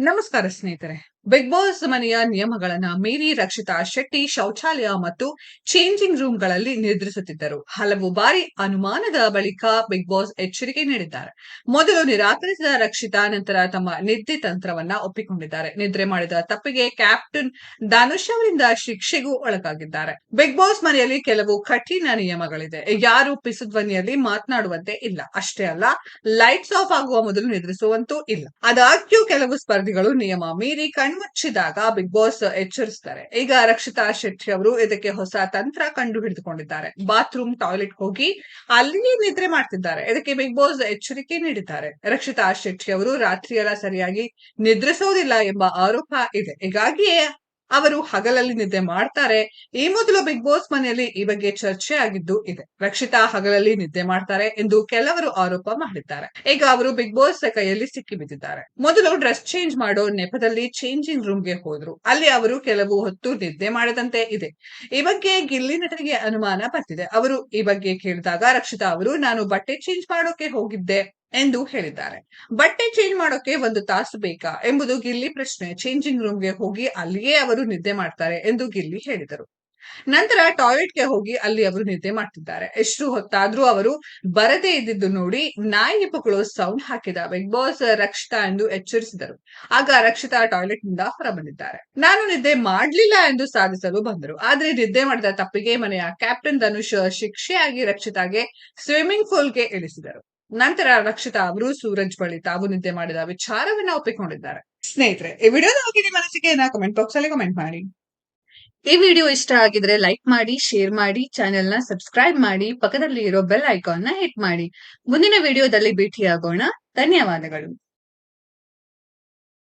ನಮಸ್ಕಾರ ಸ್ನೇಹಿತರೆ. Big boss ಮನೆಯ ನಿಯಮಗಳನ್ನ ಮೀರಿ ರಕ್ಷಿತಾ ಶೆಟ್ಟಿ ಶೌಚಾಲಯ ಮತ್ತು ಚೇಂಜಿಂಗ್ ರೂಮ್ಗಳಲ್ಲಿ ನಿದ್ರಿಸುತ್ತಿದ್ದರು ಹಲವು ಬಾರಿ ಅನುಮಾನದ ಬಳಿಕ ಬಿಗ್ ಬಾಸ್ ಎಚ್ಚರಿಕೆ ನೀಡಿದ್ದಾರೆ. ಮೊದಲು ನಿರಾಕರಿಸಿದ ರಕ್ಷಿತಾ, ನಂತರ ತಮ್ಮ ನಿದ್ದೆ ತಂತ್ರವನ್ನ ಒಪ್ಪಿಕೊಂಡಿದ್ದಾರೆ. ನಿದ್ರೆ ಮಾಡಿದ ತಪ್ಪಿಗೆ ಕ್ಯಾಪ್ಟನ್ ಧನುಷ್ ಅವರಿಂದ ಶಿಕ್ಷೆಗೂ ಒಳಗಾಗಿದ್ದಾರೆ. ಬಿಗ್ ಬಾಸ್ ಮನೆಯಲ್ಲಿ ಕೆಲವು ಕಠಿಣ ನಿಯಮಗಳಿದೆ. ಯಾರು ಪಿಸುಧ್ವನಿಯಲ್ಲಿ ಮಾತನಾಡುವಂತೆ ಇಲ್ಲ. ಅಷ್ಟೇ ಅಲ್ಲ ಲೈಟ್ಸ್ ಆಫ್ ಆಗುವ ಮೊದಲು ನಿದ್ರಿಸುವಂತೂ ಇಲ್ಲ. ಅದಾಗ್ಯೂ ಕೆಲವು ಸ್ಪರ್ಧಿಗಳು ನಿಯಮ ಮೀರಿ ಕಣ್ಮುಚ್ಚಿದಾಗ ಬಿಗ್ ಬಾಸ್ ಎಚ್ಚರಿಸುತ್ತಾರೆ ಈಗ ರಕ್ಷಿತಾ ಶೆಟ್ಟಿ ಅವರು ಇದಕ್ಕೆ ಹೊಸ ತಂತ್ರ ಕಂಡು ಹಿಡಿದುಕೊಂಡಿದ್ದಾರೆ ಬಾತ್ರೂಮ್ ಟಾಯ್ಲೆಟ್ ಹೋಗಿ ಅಲ್ಲಿಯೇ ನಿದ್ರೆ ಮಾಡ್ತಿದ್ದಾರೆ. ಇದಕ್ಕೆ ಬಿಗ್ ಬಾಸ್ ಎಚ್ಚರಿಕೆ ನೀಡಿದ್ದಾರೆ. ರಕ್ಷಿತಾ ಶೆಟ್ಟಿ ಅವರು ರಾತ್ರಿಯೆಲ್ಲ ಸರಿಯಾಗಿ ನಿದ್ರಿಸೋದಿಲ್ಲ ಎಂಬ ಆರೋಪ ಇದೆ. ಹೀಗಾಗಿಯೇ ಅವರು ಹಗಲಲ್ಲಿ ನಿದ್ದೆ ಮಾಡ್ತಾರೆ. ಈ ಮೊದಲು ಬಿಗ್ ಬಾಸ್ ಮನೆಯಲ್ಲಿ ಈ ಬಗ್ಗೆ ಚರ್ಚೆ ಆಗಿದ್ದು ಇದೆ. ರಕ್ಷಿತಾ ಹಗಲಲ್ಲಿ ನಿದ್ದೆ ಮಾಡ್ತಾರೆ ಎಂದು ಕೆಲವರು ಆರೋಪ ಮಾಡಿದ್ದಾರೆ. ಈಗ ಅವರು ಬಿಗ್ ಬಾಸ್ ಕೈಯಲ್ಲಿ ಸಿಕ್ಕಿ ಬಿದ್ದಿದ್ದಾರೆ. ಮೊದಲು ಡ್ರೆಸ್ ಚೇಂಜ್ ಮಾಡೋ ನೆಪದಲ್ಲಿ ಚೇಂಜಿಂಗ್ ರೂಮ್ಗೆ ಹೋದ್ರು. ಅಲ್ಲಿ ಅವರು ಕೆಲವು ಹೊತ್ತು ನಿದ್ದೆ ಮಾಡದಂತೆ ಇದೆ. ಈ ಬಗ್ಗೆ ಗಿಲ್ಲಿ ನಟನಿಗೆ ಅನುಮಾನ ಬಂದಿದೆ ಅವರು ಈ ಬಗ್ಗೆ ಕೇಳಿದಾಗ ರಕ್ಷಿತಾ ಅವರು, ನಾನು ಬಟ್ಟೆ ಚೇಂಜ್ ಮಾಡೋಕೆ ಹೋಗಿದ್ದೆ. ಎಂದು ಹೇಳಿದ್ದಾರೆ. ಬಟ್ಟೆ ಚೇಂಜ್ ಮಾಡೋಕೆ ಒಂದು ತಾಸು ಬೇಕಾ ಎಂಬುದು ಗಿಲ್ಲಿ ಪ್ರಶ್ನೆ. ಚೇಂಜಿಂಗ್ ರೂಮ್ಗೆ ಹೋಗಿ ಅಲ್ಲಿಯೇ ಅವರು ನಿದ್ದೆ ಮಾಡ್ತಾರೆ ಎಂದು ಗಿಲ್ಲಿ ಹೇಳಿದರು. ನಂತರ ಟಾಯ್ಲೆಟ್ಗೆ ಹೋಗಿ ಅಲ್ಲಿ ಅವರು ನಿದ್ದೆ ಮಾಡ್ತಿದ್ದಾರೆ. ಎಷ್ಟು ಹೊತ್ತಾದ್ರೂ ಅವರು ಬರದೇ ಇದ್ದಿದ್ದು ನೋಡಿ ನಾಯಿ ಮಕ್ಕಳು ಸೌಂಡ್ ಹಾಕಿದ. ಬಿಗ್ ಬಾಸ್ ರಕ್ಷಿತಾ ಎಂದು ಎಚ್ಚರಿಸಿದರು. ಆಗ ರಕ್ಷಿತಾ ಟಾಯ್ಲೆಟ್ನಿಂದ ಹೊರಬಂದಿದ್ದಾರೆ. ನಾನು ನಿದ್ದೆ ಮಾಡ್ಲಿಲ್ಲ ಎಂದು ಸಾಧಿಸಲು ಬಂದರು. ಆದ್ರೆ ನಿದ್ದೆ ಮಾಡಿದ ತಪ್ಪಿಗೆ ಮನೆಯ ಕ್ಯಾಪ್ಟನ್ ಧನುಷ್ ಶಿಕ್ಷೆಯಾಗಿ ರಕ್ಷಿತಾಗೆ ಸ್ವಿಮ್ಮಿಂಗ್ ಪೂಲ್ಗೆ ಇಳಿಸಿದರು. ನಂತರ ರಕ್ಷಿತಾ ಅವರು ಸೂರಜ್ ಬಳಿ ತಾವು ನಿದ್ದೆ ಮಾಡಿದ ವಿಚಾರವನ್ನ ಒಪ್ಪಿಕೊಂಡಿದ್ದಾರೆ. ಸ್ನೇಹಿತರೆ, ಈ ವಿಡಿಯೋ ಹೋಗಿ ನಿಮ್ಮ ಅನಿಸಿಕೆಯನ್ನ ಕಮೆಂಟ್ ಬಾಕ್ಸ್ ಅಲ್ಲಿ ಕಮೆಂಟ್ ಮಾಡಿ. ಈ ವಿಡಿಯೋ ಇಷ್ಟ ಆಗಿದ್ರೆ ಲೈಕ್ ಮಾಡಿ ಶೇರ್ ಮಾಡಿ ಚಾನೆಲ್ನ ಸಬ್ಸ್ಕ್ರೈಬ್ ಮಾಡಿ ಪಕ್ಕದಲ್ಲಿ ಇರೋ ಬೆಲ್ ಐಕಾನ್ನ ಹಿಟ್ ಮಾಡಿ. ಮುಂದಿನ ವಿಡಿಯೋದಲ್ಲಿ ಭೇಟಿಯಾಗೋಣ. ಧನ್ಯವಾದಗಳು.